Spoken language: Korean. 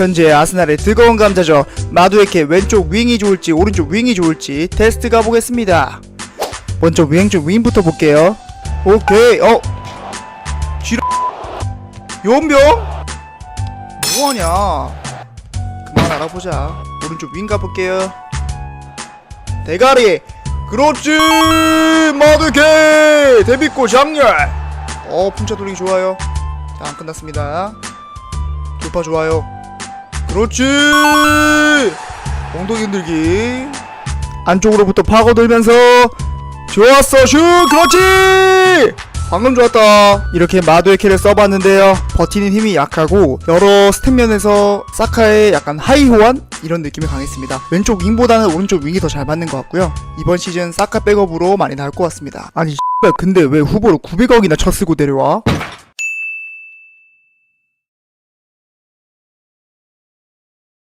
현재 아스날의 뜨거운 감자죠. 마두에케 왼쪽 윙이 좋을지 오른쪽 윙이 좋을지 테스트 가보겠습니다. 먼저 왼쪽 윙부터 볼게요. 오케이. 어. 지라. 연병? 뭐하냐? 그만 알아보자. 오른쪽 윙 가볼게요. 대가리. 그렇지. 마두에케 데뷔골 장렬. 어 풍차 돌리기 좋아요. 자, 안 끝났습니다. 돌파 좋아요. 그렇지. 엉덩이 흔들기. 안쪽으로부터 파고들면서 좋았어 슛 그렇지. 방금 좋았다. 이렇게 마두의 키를 써봤는데요. 버티는 힘이 약하고 여러 스텝 면에서 사카의 약간 하이 호환 이런 느낌이 강했습니다. 왼쪽 윙보다는 오른쪽 윙이 더 잘 맞는 것 같고요. 이번 시즌 사카 백업으로 많이 나올 것 같습니다. 아니 근데 왜 후보로 900억이나 쳐 쓰고 데려와?